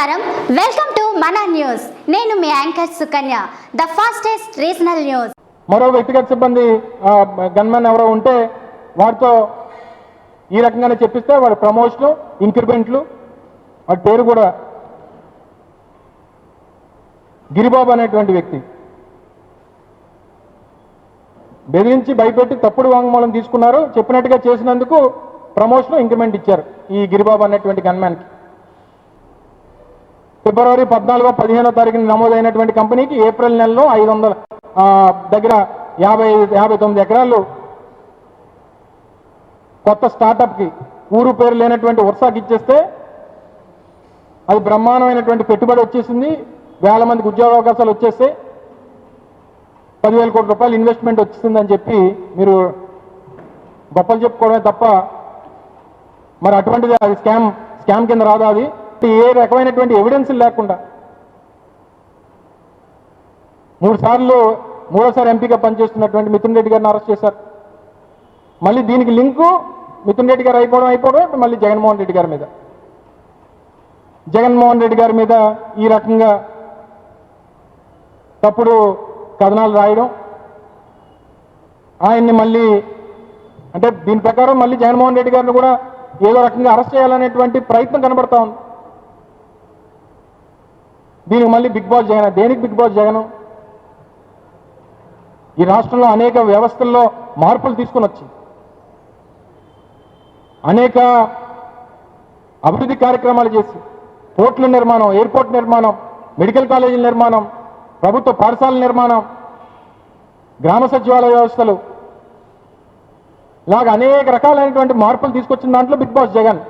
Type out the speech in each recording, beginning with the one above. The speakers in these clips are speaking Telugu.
నమస్కారం. వెల్కమ్ టు మన న్యూస్ నేను మీ anchor Sukanya the fastest regional news మరో వ్యక్తిగత సిబ్బంది గన్మెన్ ఎవరో ఉంటే వారితో ఈ రకంగానే చెప్పిస్తే వారి ప్రమోషన్ ఇంక్రిమెంట్లు వాడి పేరు కూడా గిరిబాబు అనేటువంటి వ్యక్తి. బెదిరించి భయపెట్టి తప్పుడు వాంగ్మూలం తీసుకున్నారు. చెప్పినట్టుగా చేసినందుకు ప్రమోషన్ ఇంక్రిమెంట్ ఇచ్చారు ఈ గిరిబాబు అనేటువంటి గన్మ్యాన్కి ఫిబ్రవరి పద్నాలుగో పదిహేనో తారీఖున నమోదైనటువంటి కంపెనీకి ఏప్రిల్ నెలలో ఐదు వందల దగ్గర యాభై యాభై తొమ్మిది ఎకరాలు కొత్త స్టార్టప్కి ఊరు పేరు లేనటువంటి వర్షాకి ఇచ్చేస్తే అది బ్రహ్మాండమైనటువంటి పెట్టుబడి వచ్చేసింది. వేల మందికి ఉద్యోగ అవకాశాలు వచ్చేస్తే పదివేల కోట్ల రూపాయలు ఇన్వెస్ట్మెంట్ వచ్చిందని చెప్పి మీరు గొప్పలు చెప్పుకోవడమే తప్ప మరి అటువంటిది అది స్కామ్ స్కామ్ కింద రాదా అది? ఏ రకమైనటువంటి ఎవిడెన్స్ లేకుండా మూడు సార్లు మూడోసారి ఎంపీగా పనిచేస్తున్నటువంటి మిథున్ రెడ్డి గారిని అరెస్ట్ చేశారు. మళ్ళీ దీనికి లింకు మిథున్ రెడ్డి గారు అయిపోవడం అయిపోవడం ఇప్పుడు మళ్ళీ జగన్మోహన్ రెడ్డి గారి మీద. జగన్మోహన్ రెడ్డి గారి మీద ఈ రకంగా తప్పుడు కథనాలు రాయడం ఆయన్ని మళ్ళీ అంటే దీని ప్రకారం మళ్ళీ జగన్మోహన్ రెడ్డి గారిని కూడా ఏదో రకంగా అరెస్ట్ చేయాలనేటువంటి ప్రయత్నం కనబడతా ఉంది. దీనికి మళ్ళీ బిగ్ బాస్ జగన్. దేనికి బిగ్ బాస్ జగన్? ఈ రాష్ట్రంలో అనేక వ్యవస్థల్లో మార్పులు తీసుకుని వచ్చి అనేక అభివృద్ధి కార్యక్రమాలు చేసి పోర్టుల నిర్మాణం ఎయిర్పోర్ట్ నిర్మాణం మెడికల్ కాలేజీల నిర్మాణం ప్రభుత్వ పాఠశాలల నిర్మాణం గ్రామ సచివాలయ వ్యవస్థలు ఇలాగ అనేక రకాలైనటువంటి మార్పులు తీసుకొచ్చిన దాంట్లో బిగ్ బాస్ జగన్.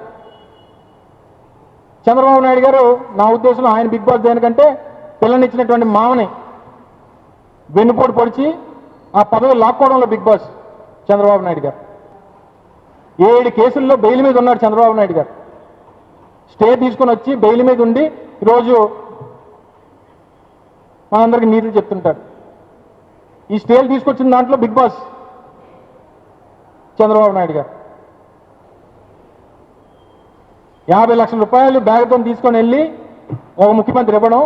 చంద్రబాబు నాయుడు గారు నా ఉద్దేశంలో ఆయన బిగ్ బాస్ దేనికంటే పిల్లనిచ్చినటువంటి మామని వెన్నుపోటు పొడిచి ఆ పదవి లాక్కోవడంలో బిగ్ బాస్ చంద్రబాబు నాయుడు గారు. ఏడు కేసుల్లో బెయిల్ మీద ఉన్నాడు చంద్రబాబు నాయుడు గారు. స్టే తీసుకొని వచ్చి బెయిల్ మీద ఉండి ఈరోజు మనందరికి నీతులు చెప్తుంటాడు. ఈ స్టేలు తీసుకొచ్చిన దాంట్లో బిగ్ బాస్ చంద్రబాబు నాయుడు గారు. యాభై లక్షల రూపాయలు బ్యాగ్తో తీసుకొని వెళ్ళి ఒక ముఖ్యమంత్రి ఇవ్వడం.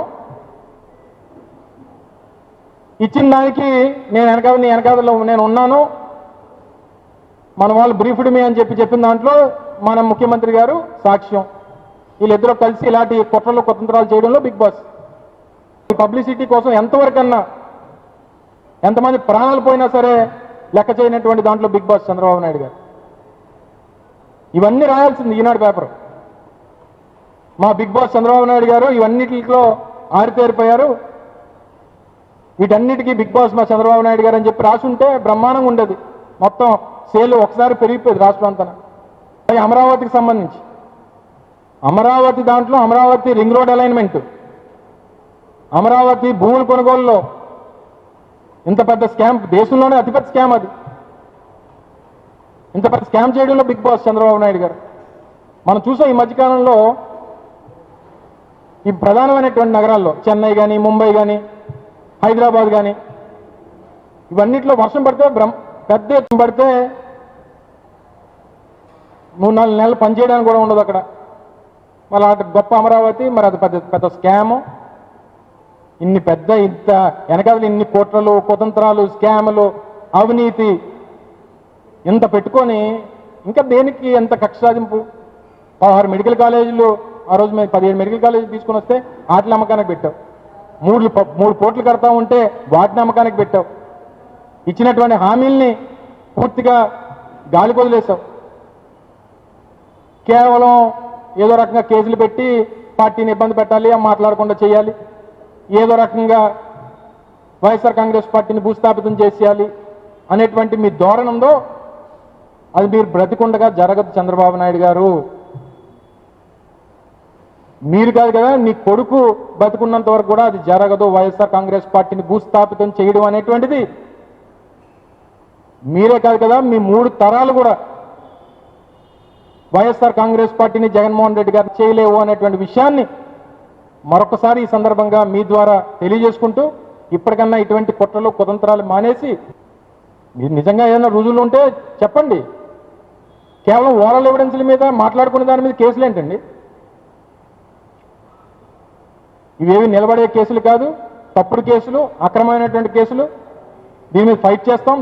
ఇచ్చిన దానికి నేను వెనక నీ వెనకాదలో నేను ఉన్నాను. మన వాళ్ళు బ్రీఫ్డ్ మీ అని చెప్పి చెప్పిన దాంట్లో మన ముఖ్యమంత్రి గారు సాక్ష్యం. వీళ్ళిద్దరూ కలిసి ఇలాంటి కుట్రలు కుతంత్రాలు చేయడంలో బిగ్ బాస్. ఈ పబ్లిసిటీ కోసం ఎంతవరకన్నా ఎంతమంది ప్రాణాలు పోయినా సరే లెక్క చేయనటువంటి దాంట్లో బిగ్ బాస్ చంద్రబాబు నాయుడు గారు. ఇవన్నీ రాయాల్సింది ఈనాడు పేపర్. మా బిగ్ బాస్ చంద్రబాబు నాయుడు గారు ఇవన్నిటిలో ఆరితేరిపోయారు. వీటన్నిటికీ బిగ్ బాస్ మా చంద్రబాబు నాయుడు గారు అని చెప్పి రాసుంటే బ్రహ్మాండంగా ఉండేది. మొత్తం సేలు ఒకసారి పెరిగిపోయేది రాష్ట్రం అంతా అలాగే అమరావతికి సంబంధించి. అమరావతి దాంట్లో Amaravati ring road alignment Amaravati భూముల కొనుగోలులో. ఇంత పెద్ద స్కామ్ దేశంలోనే అతిపెద్ద స్కామ్ అది. ఇంత పెద్ద స్కామ్ చేయడంలో బిగ్ బాస్ చంద్రబాబు నాయుడు గారు. మనం చూసాం ఈ మధ్యకాలంలో ఈ ప్రధానమైనటువంటి నగరాల్లో చెన్నై కానీ ముంబై కానీ హైదరాబాద్ కానీ ఇవన్నిట్లో వర్షం పడితే బ్రహ్మ పెద్ద ఎత్తున పడితే మూడు నాలుగు నెలలు పనిచేయడానికి కూడా ఉండదు అక్కడ. మళ్ళీ అటు గొప్ప అమరావతి మరి అది పెద్ద పెద్ద స్కాము. ఇన్ని పెద్ద ఇంత వెనకాల ఇన్ని కోట్లలు కుతంత్రాలు స్కాములు అవినీతి ఇంత పెట్టుకొని ఇంకా దేనికి ఎంత కక్ష సాధింపు? పదహారు మెడికల్ కాలేజీలు ఆ రోజు మేము పదిహేడు మెడికల్ కాలేజ్ తీసుకొని వస్తే వాటిని అమ్మకానికి పెట్టావు మూడు మూడు కోట్లు కడతా ఉంటే వాటిని అమ్మకానికి పెట్టావు ఇచ్చినటువంటి హామీల్ని పూర్తిగా గాలి వదిలేసావు కేవలం ఏదో రకంగా కేసులు పెట్టి పార్టీని ఇబ్బంది పెట్టాలి మాట్లాడకుండా చేయాలి. ఏదో రకంగా వైఎస్ఆర్ కాంగ్రెస్ పార్టీని భూస్థాపితం చేసేయాలి అనేటువంటి మీ ధోరణి ఉందో అది మీరు బ్రతికుండగా జరగదు చంద్రబాబు నాయుడు గారు. మీరు కాదు కదా నీ కొడుకు బతుకున్నంత వరకు కూడా అది జరగదు. వైఎస్ఆర్ కాంగ్రెస్ పార్టీని భూస్థాపితం చేయడం అనేటువంటిది మీరే కాదు కదా మీ మూడు తరాలు కూడా వైఎస్ఆర్ కాంగ్రెస్ పార్టీని జగన్మోహన్ రెడ్డి గారు చేయలేవు అనేటువంటి విషయాన్ని మరొకసారి ఈ సందర్భంగా మీ ద్వారా తెలియజేసుకుంటూ ఇప్పటికన్నా ఇటువంటి కుట్రలు కుతంత్రాలు మానేసి మీరు నిజంగా ఏదైనా రుజువులు ఉంటే చెప్పండి. కేవలం ఓరల్ ఎవిడెన్స్ల మీద మాట్లాడుకునే దాని మీద కేసులు ఏంటండి? ఇవేవి నిలబడే కేసులు కాదు తప్పుడు కేసులు అక్రమమైనటువంటి కేసులు. దీని మీద ఫైట్ చేస్తాం